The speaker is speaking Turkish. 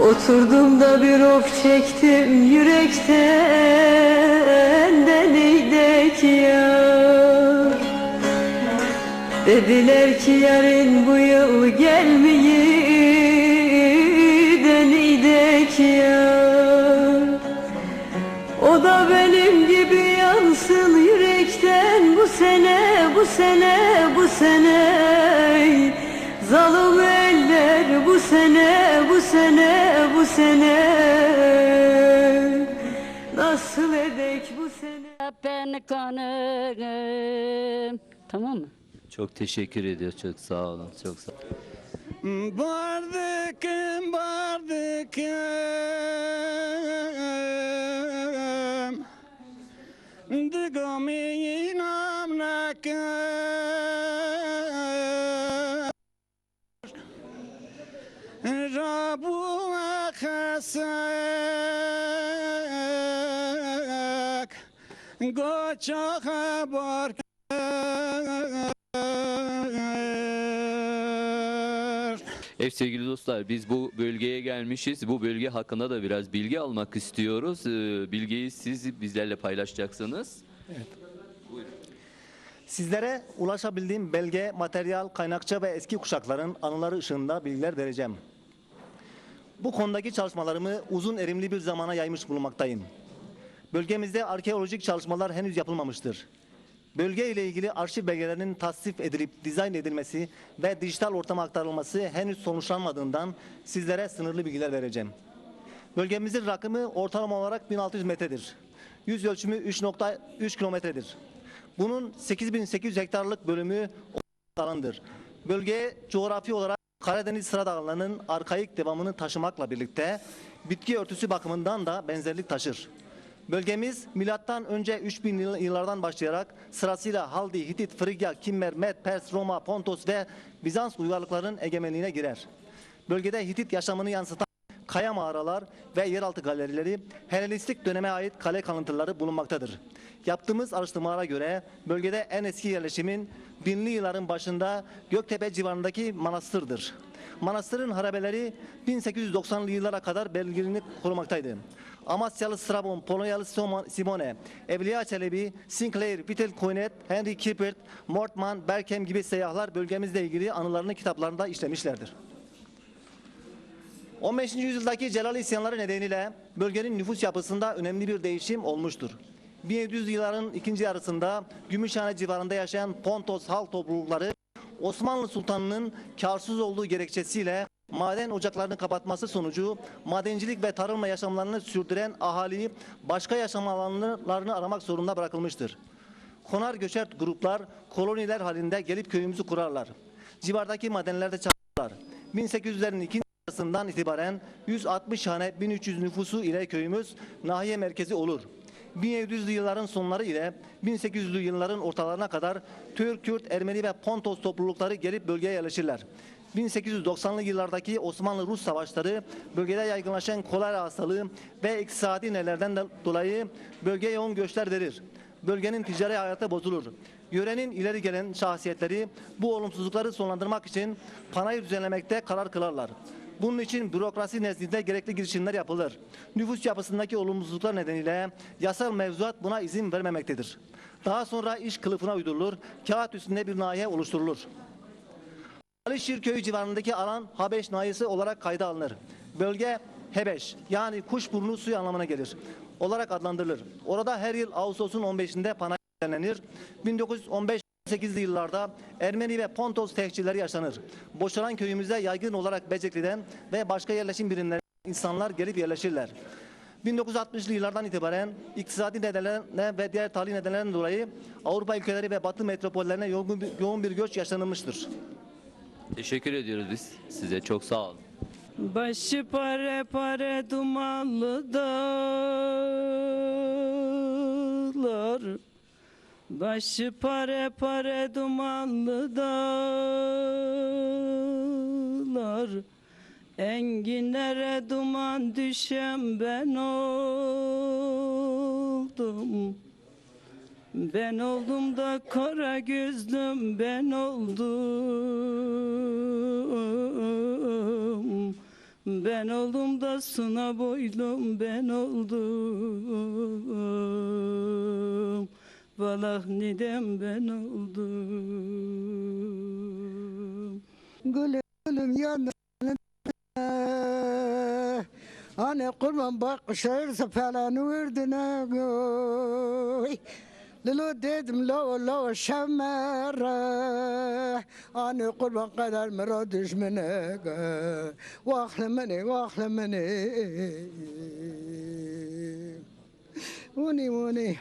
Oturdum da bir of çektim yürekten Deliydek yar. Dediler ki yarın bu yıl gelmeyi Deliydek yar. O da benim gibi yansın yürekten Bu sene, bu sene, bu sene. Zalim eller bu sene, bu sene, bu sene Nasıl edek bu sene Ben kanım. Tamam mı? Çok teşekkür ediyor. Çok sağ olun. Çok sağ olun. Bardıkım bardıkım Dıgami namnakım akasak Goça haber Evet sevgili dostlar biz bu bölgeye gelmişiz. Bu bölge hakkında da biraz bilgi almak istiyoruz. Ee, Bilgiyi siz bizlerle paylaşacaksınız. Sizlere ulaşabildiğim belge, materyal, kaynakça ve eski kuşakların anıları ışığında bilgiler vereceğim. Bu konudaki çalışmalarımı uzun erimli bir zamana yaymış bulunmaktayım. Bölgemizde arkeolojik çalışmalar henüz yapılmamıştır. Bölge ile ilgili arşiv belgelerinin tasnif edilip dizayn edilmesi ve dijital ortama aktarılması henüz sonuçlanmadığından sizlere sınırlı bilgiler vereceğim. Bölgemizin rakımı ortalama olarak 1600 metredir. Yüz ölçümü 3.3 kilometredir. Bunun 8800 hektarlık bölümü alandır. Bölge coğrafi olarak Karadeniz Sıra Dağları'nın arkaik devamını taşımakla birlikte bitki örtüsü bakımından da benzerlik taşır. Bölgemiz milattan önce 3000 yıl- yıllardan başlayarak sırasıyla Haldi, Hitit, Frigya, Kimmer, Med, Pers, Roma, Pontos ve Bizans uygarlıkların egemenliğine girer. Bölgede Hitit yaşamını yansıtan kaya mağaralar ve yeraltı galerileri Helenistik döneme ait kale kalıntıları bulunmaktadır. Yaptığımız araştırmalara göre bölgede en eski yerleşimin binli yılların başında Göktepe civarındaki manastırdır. Manastırın harabeleri 1890'lı yıllara kadar belirginlik korumaktaydı. Amasyalı Strabon, Polonyalı Simone, Evliya Çelebi, Sinclair, Vitel Coinet, Henry Kippert, Mortman, Berkem gibi seyyahlar bölgemizle ilgili anılarını kitaplarında işlemişlerdir. 15. yüzyıldaki Celal isyanları nedeniyle bölgenin nüfus yapısında önemli bir değişim olmuştur. 1700 yılların ikinci yarısında Gümüşhane civarında yaşayan Pontos halk toplulukları Osmanlı Sultanı'nın karsız olduğu gerekçesiyle maden ocaklarını kapatması sonucu madencilik ve tarımla yaşamlarını sürdüren ahaliyi başka yaşam alanlarını aramak zorunda bırakılmıştır. Konar göçer gruplar koloniler halinde gelip köyümüzü kurarlar. Civardaki madenlerde çalışırlar. 1800'lerin ikinci yarısından itibaren 160 hane 1300 nüfusu ile köyümüz nahiye merkezi olur. 1700'lü yılların sonları ile 1800'lü yılların ortalarına kadar Türk, Kürt, Ermeni ve Pontos toplulukları gelip bölgeye yerleşirler. 1890'lı yıllardaki Osmanlı-Rus savaşları bölgede yaygınlaşan kolera hastalığı ve iktisadi nelerden de dolayı bölgeye yoğun göçler verir. Bölgenin ticari hayatı bozulur. Yörenin ileri gelen şahsiyetleri bu olumsuzlukları sonlandırmak için panayır düzenlemekte karar kılarlar. Bunun için bürokrasi nezdinde gerekli girişimler yapılır. Nüfus yapısındaki olumsuzluklar nedeniyle yasal mevzuat buna izin vermemektedir. Daha sonra iş kılıfına uydurulur, kağıt üstünde bir nahiye oluşturulur. Alişir köyü civarındaki alan Habeş nahiyesi olarak kayda alınır. Bölge Hebeş yani kuşburnu suyu anlamına gelir olarak adlandırılır. Orada her yıl Ağustos'un 15'inde panayır düzenlenir. 1915 8'li yıllarda Ermeni ve Pontos tehcirleri yaşanır. Boşalan köyümüze yaygın olarak Becekli'den ve başka yerleşim birimlerinden insanlar gelip yerleşirler. 1960'lı yıllardan itibaren iktisadi nedenlerine ve diğer tali nedenlerden dolayı Avrupa ülkeleri ve Batı metropollerine yoğun bir, yoğun bir göç yaşanılmıştır. Teşekkür ediyoruz biz size. Çok sağ olun. Başı pare pare dumanlı dağlar Başı pare pare dumanlı dağlar. Enginlere duman düşen ben oldum. Ben oldum da kara gözlüm ben oldum. Ben oldum da suna boylum ben oldum Valah nidem ben oldum? Gülüm gülüm yanına. Hani kurban bak şairse falan verdine göy Lilo dedim lo lo şemere. Hani kurban kadar mero düşmene göy Vahlemeni vahlemeni Uni uni